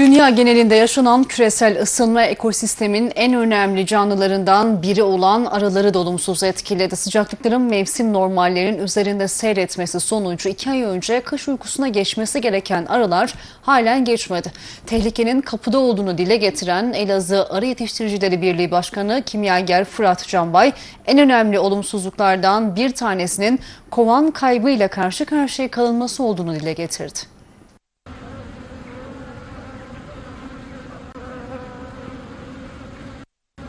Dünya genelinde yaşanan küresel ısınma ekosistemin en önemli canlılarından biri olan arıları da olumsuz etkiledi. Sıcaklıkların mevsim normallerin üzerinde seyretmesi sonucu iki ay önce kış uykusuna geçmesi gereken arılar halen geçmedi. Tehlikenin kapıda olduğunu dile getiren Elazığ Arı Yetiştiricileri Birliği Başkanı Kimyager Fırat Canbay en önemli olumsuzluklardan bir tanesinin kovan kaybıyla karşı karşıya kalınması olduğunu dile getirdi.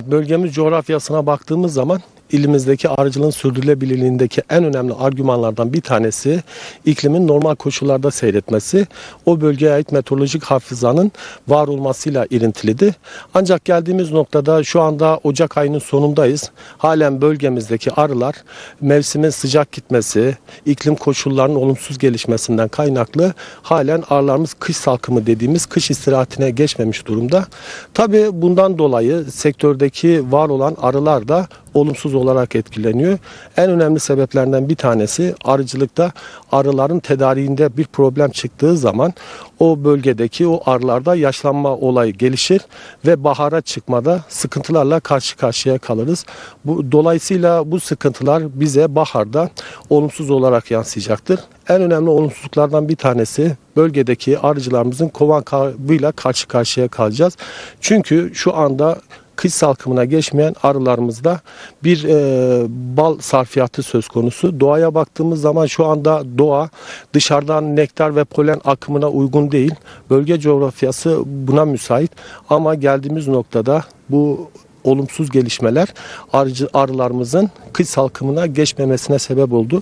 Bölgemiz coğrafyasına baktığımız zaman ilimizdeki arıcılığın sürdürülebilirliğindeki en önemli argümanlardan bir tanesi iklimin normal koşullarda seyretmesi. O bölgeye ait meteorolojik hafızanın var olmasıyla ilintilidir. Ancak geldiğimiz noktada şu anda Ocak ayının sonundayız. Halen bölgemizdeki arılar mevsimin sıcak gitmesi, iklim koşullarının olumsuz gelişmesinden kaynaklı halen arılarımız kış salkımı dediğimiz kış istirahatine geçmemiş durumda. Tabii bundan dolayı sektördeki var olan arılar da olumsuz olarak etkileniyor. En önemli sebeplerinden bir tanesi arıcılıkta arıların tedariğinde bir problem çıktığı zaman o bölgedeki o arılarda yaşlanma olayı gelişir ve bahara çıkmada sıkıntılarla karşı karşıya kalırız. Bu dolayısıyla bu sıkıntılar bize baharda olumsuz olarak yansıyacaktır. En önemli olumsuzluklardan bir tanesi bölgedeki arıcılarımızın kovan kaybıyla karşı karşıya kalacağız. Çünkü şu anda kış salkımına geçmeyen arılarımızda bir e, bal sarfiyatı söz konusu. Doğaya baktığımız zaman şu anda doğa dışarıdan nektar ve polen akımına uygun değil. Bölge coğrafyası buna müsait ama geldiğimiz noktada bu olumsuz gelişmeler arıcı, arılarımızın kış salkımına geçmemesine sebep oldu.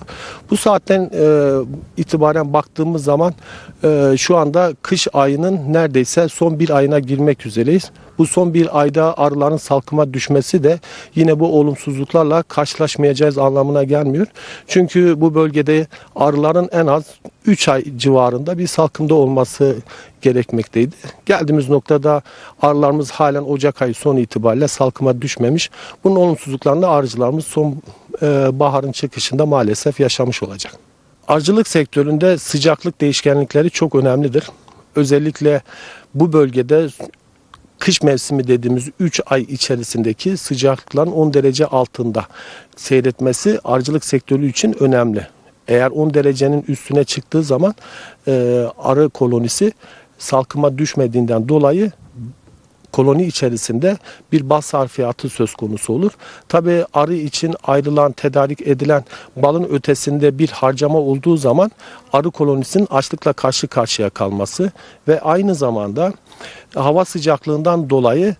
Bu saatten e, itibaren baktığımız zaman e, şu anda kış ayının neredeyse son bir ayına girmek üzereyiz. Bu son bir ayda arıların salkıma düşmesi de yine bu olumsuzluklarla karşılaşmayacağız anlamına gelmiyor. Çünkü bu bölgede arıların en az 3 ay civarında bir salkımda olması gerekmekteydi. Geldiğimiz noktada arılarımız halen Ocak ayı sonu itibariyle salkıma düşmemiş. Bunun olumsuzluklarını arıcılarımız son e, baharın çıkışında maalesef yaşamış olacak. Arıcılık sektöründe sıcaklık değişkenlikleri çok önemlidir. Özellikle bu bölgede kış mevsimi dediğimiz 3 ay içerisindeki sıcaklıkların 10 derece altında seyretmesi arıcılık sektörü için önemli. Eğer 10 derecenin üstüne çıktığı zaman e, arı kolonisi salkıma düşmediğinden dolayı koloni içerisinde bir bal sarfiyatı söz konusu olur. Tabi arı için ayrılan, tedarik edilen balın ötesinde bir harcama olduğu zaman arı kolonisinin açlıkla karşı karşıya kalması ve aynı zamanda hava sıcaklığından dolayı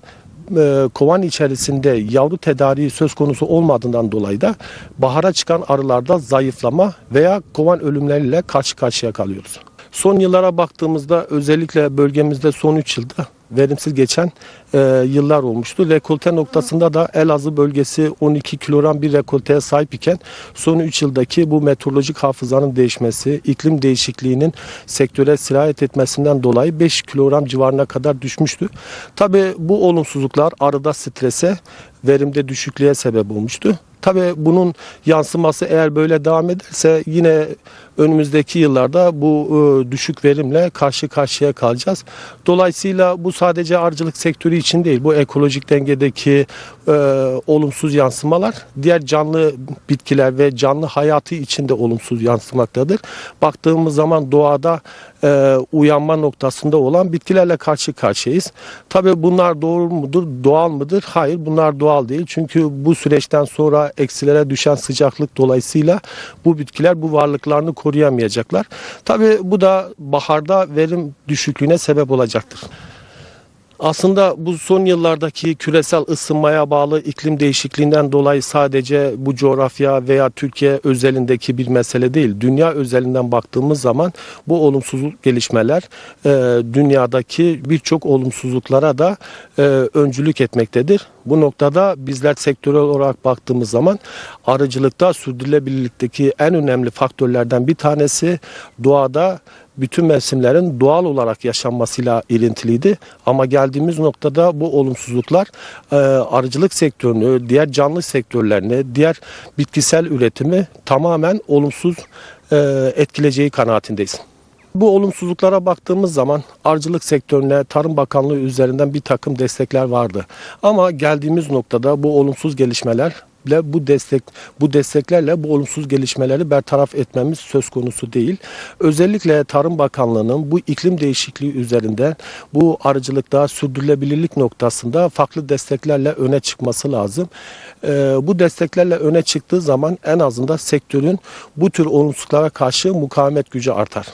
e, kovan içerisinde yavru tedariği söz konusu olmadığından dolayı da bahara çıkan arılarda zayıflama veya kovan ölümleriyle karşı karşıya kalıyoruz. Son yıllara baktığımızda özellikle bölgemizde son 3 yılda verimsiz geçen e, yıllar olmuştu. Rekolte noktasında da Elazığ bölgesi 12 kilogram bir rekolteye sahip iken son 3 yıldaki bu meteorolojik hafızanın değişmesi, iklim değişikliğinin sektöre sirayet etmesinden dolayı 5 kilogram civarına kadar düşmüştü. Tabi bu olumsuzluklar arıda strese, verimde düşüklüğe sebep olmuştu. Tabii bunun yansıması eğer böyle devam ederse yine önümüzdeki yıllarda bu e, düşük verimle karşı karşıya kalacağız. Dolayısıyla bu sadece arıcılık sektörü için değil, bu ekolojik dengedeki e, olumsuz yansımalar diğer canlı bitkiler ve canlı hayatı için de olumsuz yansımaktadır. Baktığımız zaman doğada e, uyanma noktasında olan bitkilerle karşı karşıyayız. Tabii bunlar doğru mudur, doğal mıdır? Hayır, bunlar doğal değil. Çünkü bu süreçten sonra eksilere düşen sıcaklık dolayısıyla bu bitkiler bu varlıklarını koruyamayacaklar. Tabii bu da baharda verim düşüklüğüne sebep olacaktır. Aslında bu son yıllardaki küresel ısınmaya bağlı iklim değişikliğinden dolayı sadece bu coğrafya veya Türkiye özelindeki bir mesele değil. Dünya özelinden baktığımız zaman bu olumsuzluk gelişmeler e, dünyadaki birçok olumsuzluklara da e, öncülük etmektedir. Bu noktada bizler sektörel olarak baktığımız zaman arıcılıkta sürdürülebilirlikteki en önemli faktörlerden bir tanesi doğada bütün mevsimlerin doğal olarak yaşanmasıyla ilintiliydi. Ama geldiğimiz noktada bu olumsuzluklar e, arıcılık sektörünü, diğer canlı sektörlerini, diğer bitkisel üretimi tamamen olumsuz e, etkileyeceği kanaatindeyiz. Bu olumsuzluklara baktığımız zaman arıcılık sektörüne Tarım Bakanlığı üzerinden bir takım destekler vardı. Ama geldiğimiz noktada bu olumsuz gelişmeler bu destek bu desteklerle bu olumsuz gelişmeleri bertaraf etmemiz söz konusu değil. Özellikle Tarım Bakanlığı'nın bu iklim değişikliği üzerinde bu arıcılıkta sürdürülebilirlik noktasında farklı desteklerle öne çıkması lazım. Ee, bu desteklerle öne çıktığı zaman en azından sektörün bu tür olumsuzluklara karşı mukavemet gücü artar.